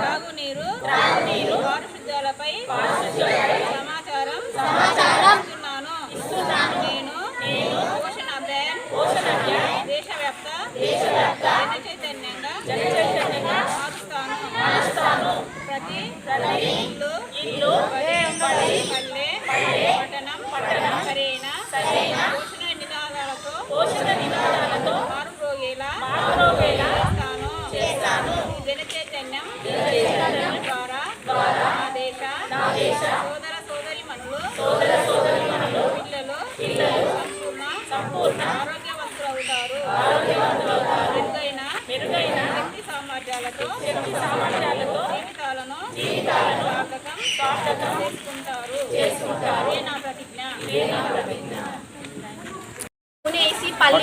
తాగునీరు పారిశుద్ధ్యాలపై సమాచారం ఇస్తున్నాను. నేను పోషణ అభియాన్ దేశవ్యాప్త జన చైతన్యంగా మారుస్తాను ప్రతి ఇల్లు సామర్థ్యాలతో జీవితాలను జీవితాలను చేసుకుంటారు. ఇదే నా ప్రతిజ్ఞ? నూనె వేసి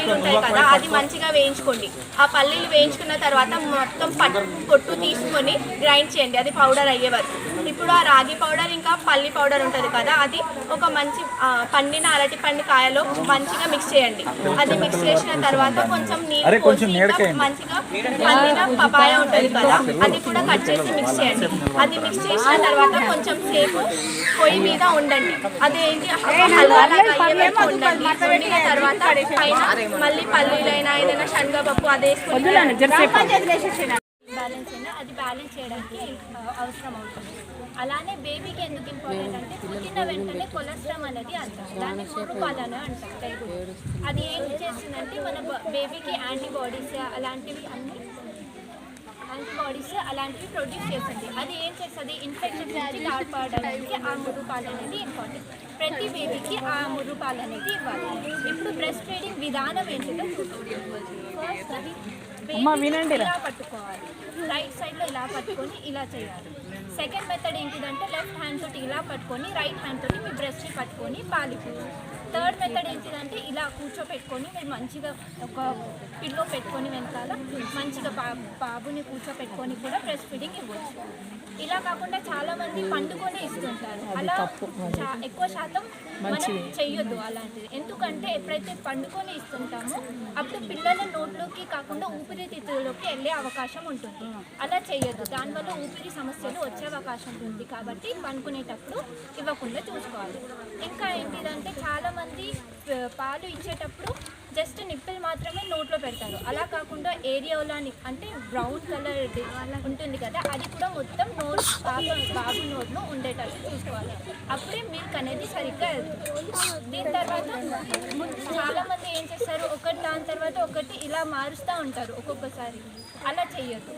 పల్లీలు ఉంటాయి కదా. అది మంచిగా వేయించుకోండి. ఆ పల్లీలు వేయించుకున్న తర్వాత మొత్తం పట్ పొట్టు తీసుకొని గ్రైండ్ చేయండి. అది పౌడర్ అయ్యే వరకు. ఇప్పుడు ఆ రాగి పౌడర్ ఇంకా పల్లి పౌడర్ ఉంటుంది కదా అది ఒక మంచి పండిన అరటి పండు కాయలో మంచిగా మిక్స్ చేయండి. అది మిక్స్ చేసిన తర్వాత కొంచెం నీళ్ళు పోసి మంచిగా పండిన పపాయ ఉంటుంది కదా అది కూడా కట్ చేసి మిక్స్ చేయండి. అది మిక్స్ చేసిన తర్వాత కొంచెం సేపు పొయ్యి మీద ఉండండి. అది ఏంటి హల్వాలాగా అయ్యే వరకు ఉండండి. వండిన తర్వాత పైన మళ్ళీ పల్లీలైనా ఏదైనా శనగపప్పు అది వేసుకొని బ్యాలెన్స్ అయినా అది బ్యాలెన్స్ చేయడానికి అవసరం అవుతుంది. అలానే బేబీకి ఎందుకు ఇంపార్టెంట్ అంటే పుట్టిన వెంటనే కొలెస్ట్రామ్ అనేది అంటాం దాన్ని మురుపాలను అంటాం తెలుగు. అది ఏం చేస్తుందంటే మన బేబీకి యాంటీబాడీస్ అలాంటివి అన్ని యాంటీబాడీస్ అలాంటివి ప్రొడ్యూస్ చేస్తుంది. అది ఏం చేస్తుంది? ఇన్ఫెక్షన్ నుంచి కాపాడడానికి ఆ మురుపాలు అనేది ఇంపార్టెంట్ ప్రతి బేబీకి ఆ మురుపాలు అనేది ఇవ్వాలి. ఇప్పుడు బ్రెస్ట్ విధానం ఏంటిదో ఫస్ట్ వినండి ఇలా పట్టుకోవాలి? రైట్ సైడ్లో ఇలా పట్టుకొని ఇలా చేయాలి. సెకండ్ మెథడ్ ఏంటిదంటే లెఫ్ట్ హ్యాండ్ తోటి ఇలా పట్టుకొని రైట్ హ్యాండ్ తోటి మీ బ్రెస్ట్ని పట్టుకొని పాలిపి థర్డ్ మెథడ్ ఏంటిదంటే ఇలా కూర్చోపెట్టుకొని మీరు మంచిగా ఒక పిల్లో పెట్టుకొని వెనకాల మంచిగా బా బాబుని కూర్చోపెట్టుకొని కూడా బ్రెస్ట్ ఫీడింగ్ ఇవ్వచ్చు. ఇలా కాకుండా చాలా మంది పండుకొని ఇస్తుంటారు. అలా చా- ఎక్కువ శాతం మనం చెయ్యొద్దు అలాంటిది. ఎందుకంటే ఎప్పుడైతే పండుకొని ఇస్తుంటామో అప్పుడు పిల్లల నోట్లోకి కాకుండా ఊపిరితిత్తుల్లోకి వెళ్ళే అవకాశం ఉంటుంది. అలా చేయొద్దు దానివల్ల ఊపిరి సమస్యలు వచ్చే అవకాశం ఉంది కాబట్టి పండుకునేటప్పుడు ఇవ్వకుండా చూసుకోవాలి. ఇంకా ఏంటిదంటే చాలా చాలామంది పాలు ఇచ్చేటప్పుడు జస్ట్ నిప్పులు మాత్రమే నోట్లో పెడతారు. అలా కాకుండా ఏరియోలాని అంటే బ్రౌన్ కలర్ ఉంటుంది కదా అది కూడా మొత్తం నోరు పాప బాబు నోట్లో ఉండేటట్టు చూసుకోవాలి. అప్పుడే మిల్క్ అనేది సరిగ్గా దీని తర్వాత చాలామంది ఏం చేస్తారు ఒకటి దాని తర్వాత ఒకటి ఇలా మారుస్తూ ఉంటారు ఒక్కొక్కసారి. అలా చెయ్యొద్దు.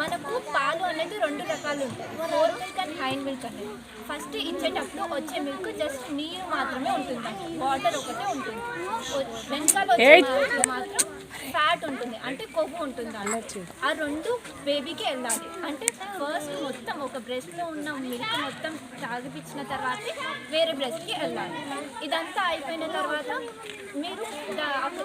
మనకు పాలు అనేది రెండు రకాలు ఉంటాయి. Fore milk and hind milk అనేది. ఫస్ట్ ఇచ్చేటప్పుడు వచ్చే మిల్క్ జస్ట్ నీరు మాత్రమే ఉంటుంది. వాటర్ ఒకటే ఉంటుంది. వెనకాల వచ్చే మాత్రం ఫ్యాట్ ఉంటుంది అంటే కొవ్వు ఉంటుంది. దాంట్లో. ఆ రెండు బేబీకి వెళ్ళాలి. అంటే ఫస్ట్ మొత్తం ఒక బ్రెస్ట్లో ఉన్న మిల్క్ మొత్తం తాగిపించిన తర్వాత వేరే బ్రెస్ట్కి వెళ్ళాలి. ఇదంతా అయిపోయిన తర్వాత మీరు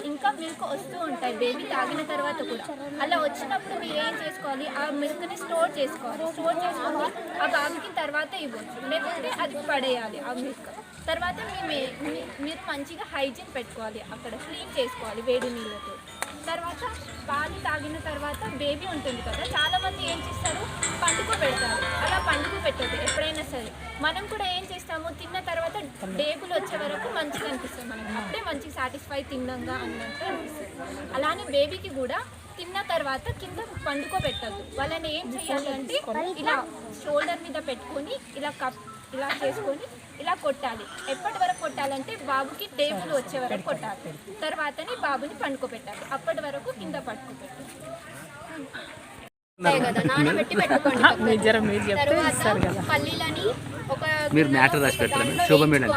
ఇంకా మిల్క్ వస్తూ ఉంటాయి బేబీ తాగిన తర్వాత కూడా. అలా వచ్చినప్పుడు మీరు ఏం చేసుకోవాలి? ఆ మిల్క్ని స్టోర్ చేసుకోవాలి. స్టోర్ చేసుకొని ఆ బాబుకి తర్వాత ఇవ్వచ్చు. లేకుంటే అది పడేయాలి ఆ మిల్క్ తర్వాత మీ- మీరు మంచిగా హైజీన్ పెట్టుకోవాలి అక్కడ క్లీన్ చేసుకోవాలి వేడి నీళ్ళతో. తర్వాత పాలు తాగిన తర్వాత బేబీ ఉంటుంది కదా చాలామంది ఏం చేస్తారు? పండుగ పెడతారు. అలా పండుగ పెట్టదు ఎప్పుడైనా సరే. మనం కూడా ఏం చేస్తాము? తిన్న తర్వాత డేబులు వచ్చే వరకు మంచిగా అనిపిస్తుంది మనకి. అప్పుడే మంచి సాటిస్ఫై తిన్నాగా అన్నట్టు అనిపిస్తుంది. అలానే బేబీకి కూడా తిన్న తర్వాత కింద పండుకోబెట్టద్దు వాళ్ళని ఏం చేయాలి అంటే ఇలా షోల్డర్ మీద పెట్టుకొని ఇలా కప్ ఇలా చేసుకొని ఇలా కొట్టాలి. ఎప్పటి వరకు కొట్టాలంటే బాబుకి టేబుల్ వచ్చే వరకు కొట్టాలి. తర్వాతని బాబుని పండుకోబెట్టాలి. అప్పటి వరకు కింద పడుకోబెట్టాలి. అంతే కదా నానబెట్టి పెట్టుకోండి పక్కన. తర్వాత పల్లీలని ఒక మీరు matter రాసి పెట్టరా? శోభ మేడం.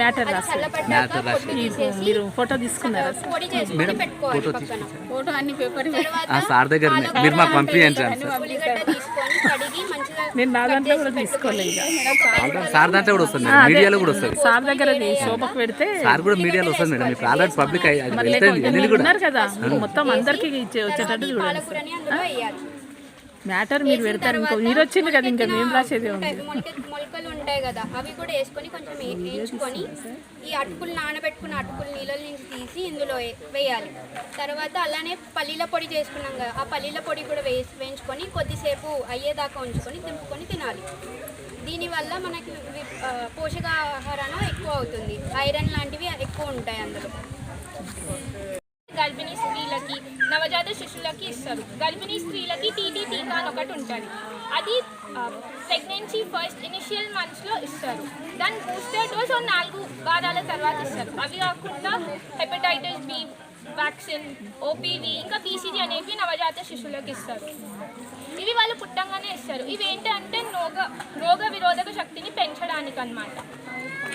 మ్యాటర్ రాసి Matter రాసి. మీరు ఫోటో తీసుకున్నారా? మేడం పెట్టుకోవాలి ఫోటో పక్కన. తీసుకొచ్చారా ఫోటో అన్ని పేపర్ తర్వాత ఆ సార్ దగ్గర మీరు మాకు పంపించండి సార్ ఉల్లిగడ్డ తీసుకొని కడిగి మంచిగా నేను నా దాంట్లో కూడా తీసుకోలే ఇక. ఆల్రెడీ సార్ దాంట్లో కూడా వస్తుంది మేడం మీడియాలో కూడా వస్తుంది. సార్ దగ్గర శోభకు పెడితే సార్ కూడా మీడియాలో వస్తుంది మేడం. ఇప్పుడు ఆల్రెడీ పబ్లిక్ ఉన్నారు కదా. మొత్తం అందరికి ఇచ్చే వచ్చేటట్టు చూడండి మ్యాటర్ మీరు పెడతారు ఇంకో మీరు వచ్చింది కదా ఇంకా మేము రాసేది మొలకలు ఉంటాయి కదా అవి కూడా వేసుకొని కొంచెం వేయించుకొని ఈ అటుకులు నానబెట్టుకున్న అటుకులు నీళ్ళ నుంచి తీసి ఇందులో వేయాలి. తర్వాత అలానే పల్లీల పొడి చేసుకున్నాం కదా ఆ పల్లీల పొడి కూడా వేసి వేయించుకొని కొద్దిసేపు అయ్యేదాకా ఉంచుకొని దింపుకొని తినాలి. దీనివల్ల మనకి పోషకాహారం ఎక్కువ అవుతుంది. ఐరన్ లాంటివి ఎక్కువ ఉంటాయి అందులో. నవజాత శిశువులకి ఇస్తారు. గర్భిణీ స్త్రీలకి టీటీ టీకా అని ఒకటి ఉంటుంది. అది ప్రెగ్నెన్సీ ఫస్ట్ ఇనిషియల్ మంత్స్లో ఇస్తారు. దాని బూస్టర్ డోస్ ఒక నాలుగు వారాల తర్వాత ఇస్తారు. అవి కాకుండా హెపటైటిస్ బి వ్యాక్సిన్ ఓపీవీ ఇంకా బీసీజీ అనేవి నవజాత శిశువులకు ఇస్తారు. ఇవి వాళ్ళు పుట్టంగానే ఇస్తారు. ఇవి ఏంటంటే రోగ రోగ విరోధక శక్తిని పెంచడానికి అన్నమాట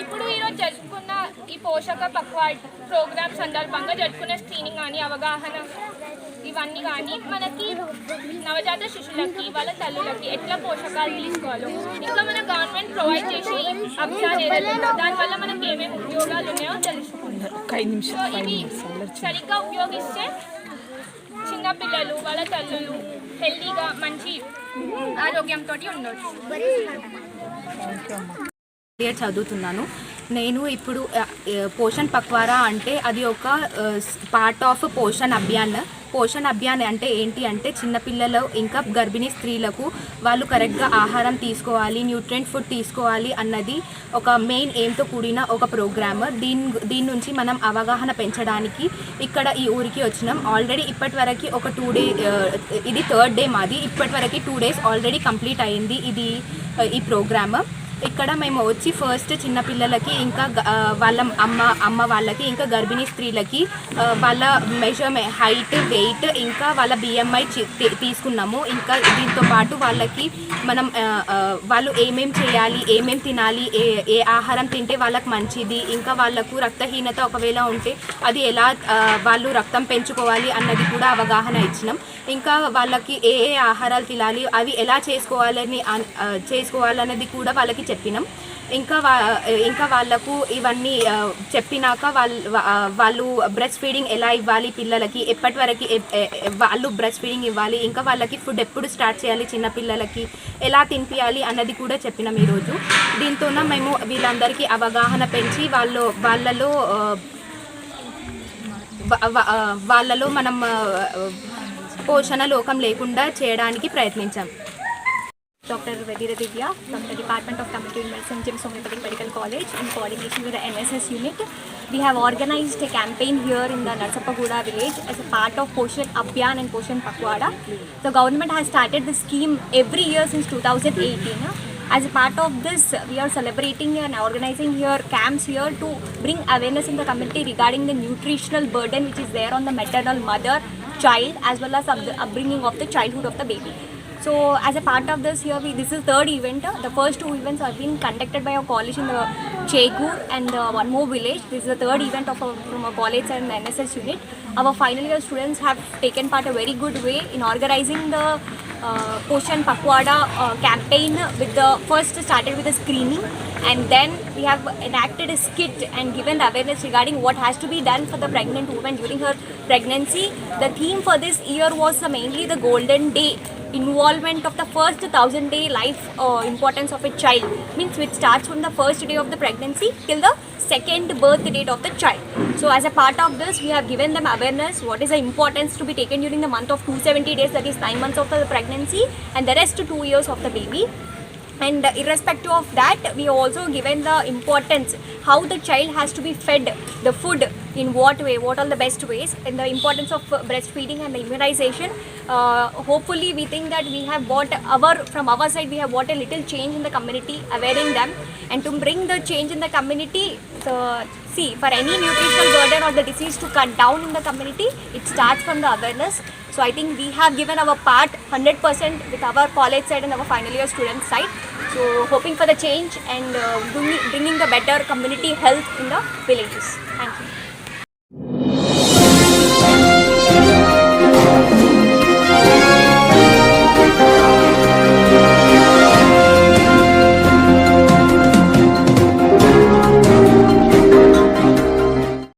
ఇప్పుడు ఈరోజు జరుపుకున్న ఈ పోషక పక్వాడ్ ప్రోగ్రామ్ సందర్భంగా జరుపుకునే స్క్రీనింగ్ కానీ అవగాహన ఇవన్నీ కానీ మనకి నవజాత శిశువులకి వాళ్ళ తల్లులకి ఎట్లా పోషకాలు తీసుకోవాలో. ఇంకా మన గవర్నమెంట్ ప్రొవైడ్ చేసి అభియాన్ దానివల్ల మనకి ఏమేమి ఉపయోగాలు ఉన్నాయో తెలుసుకుంటారు సో ఇవి సరిగ్గా ఉపయోగిస్తే చిన్నపిల్లలు వాళ్ళ తల్లులు హెల్తీగా మంచి ఆరోగ్యంతో ఉండొచ్చు. ఇయర్ చదువుతున్నాను. నేను ఇప్పుడు పోషణ్ పక్వారా అంటే అది ఒక పార్ట్ ఆఫ్ పోషణ్ అభియాన్. పోషణ అభియాన్ అంటే ఏంటి అంటే చిన్నపిల్లలు ఇంకా గర్భిణీ స్త్రీలకు వాళ్ళు కరెక్ట్గా ఆహారం తీసుకోవాలి న్యూట్రియంట్ ఫుడ్ తీసుకోవాలి అన్నది ఒక మెయిన్ ఎయిమ్తో కూడిన ఒక ప్రోగ్రామ్. దీని దీని నుంచి మనం అవగాహన పెంచడానికి ఇక్కడ ఈ ఊరికి వచ్చినాం. ఆల్రెడీ ఇప్పటి వరకు ఒక టూ డే ఇది థర్డ్ డే మాది. ఇప్పటి వరకు టూ డేస్ ఆల్రెడీ కంప్లీట్ అయింది ఇది ఈ ప్రోగ్రామ్. ఇక్కడ మేము వచ్చి ఫస్ట్ చిన్నపిల్లలకి ఇంకా వాళ్ళ అమ్మ అమ్మ వాళ్ళకి ఇంకా గర్భిణీ స్త్రీలకి వాళ్ళ మెజర్మెంట్ హైట్ వెయిట్ ఇంకా వాళ్ళ బిఎంఐ తీసుకున్నాము. ఇంకా దీంతో పాటు వాళ్ళకి మనం వాళ్ళు ఏమేం చేయాలి ఏమేం తినాలి ఏ ఏ ఆహారం తింటే వాళ్ళకి మంచిది ఇంకా వాళ్ళకు రక్తహీనత ఒకవేళ ఉంటే అది ఎలా వాళ్ళు రక్తం పెంచుకోవాలి అన్నది కూడా అవగాహన ఇచ్చినాం. ఇంకా వాళ్ళకి ఏ ఏ ఆహారాలు తినాలి అవి ఎలా చేసుకోవాలని చేసుకోవాలన్నది కూడా వాళ్ళకి చెప్పినాం. ఇంకా వా ఇంకా వాళ్ళకు ఇవన్నీ చెప్పినాక వాళ్ళు వాళ్ళు బ్రెస్ట్ ఫీడింగ్ ఎలా ఇవ్వాలి పిల్లలకి? ఎప్పటి వరకు వాళ్ళు బ్రెస్ట్ ఫీడింగ్ ఇవ్వాలి? ఇంకా వాళ్ళకి ఫుడ్ ఎప్పుడు స్టార్ట్ చేయాలి చిన్న పిల్లలకి? ఎలా తినిపించాలి అన్నది కూడా చెప్పినాం ఈరోజు. దీంతోన మేము వీళ్ళందరికీ అవగాహన పెంచి వాళ్ళు వాళ్ళలో వాళ్ళలో మనం పోషణ లోకం లేకుండా చేయడానికి ప్రయత్నించాం. Dr. Vedira Divya from the Department of Community Medicine, James Homeopathic Medical College in coordination with the NSS unit. We have organized a campaign here in the Narsapaguda village as a part of Poshan Abhiyan and Poshan Pakwada. The government has started this scheme every year since 2018. As a part of this, we are celebrating and organizing here camps here to bring awareness in the community regarding the nutritional burden which is there on the maternal mother, child, as well as the upbringing of the childhood of the baby. So as a part of this here, we, this is third event. The first two events have been conducted by our college in the Chegur and uh, one more village. This is the third event of our, from our college and the NSS unit. Our final year students have taken part a very good way in organizing the uh, Poshan Pakwada uh, campaign with the first started with a screening and then we have enacted a skit and given the awareness regarding what has to be done for the pregnant woman during her pregnancy. The theme for this year was mainly the golden day involvement of the first thousand day life uh, importance of a child. Means which starts from the first day of the pregnancy till the second birth date of the child. So as a part of this we have given them awareness what is the importance to be taken during the month of 270 days that is 9 months of the pregnancy and the rest 2 years of the baby and irrespective of that we also given the importance how the child has to be fed the food in what way what are the best ways and the importance of breastfeeding and immunization uh, hopefully we think that we have brought our from our side we have brought a little change in the community awareing them and to bring the change in the community the see for any nutritional burden or the disease to cut down in the community it starts from the awareness so I think we have given our part 100% with our college side and our final year student side. So hoping for the change and uh, bringing the better community health in the villages. Thank you.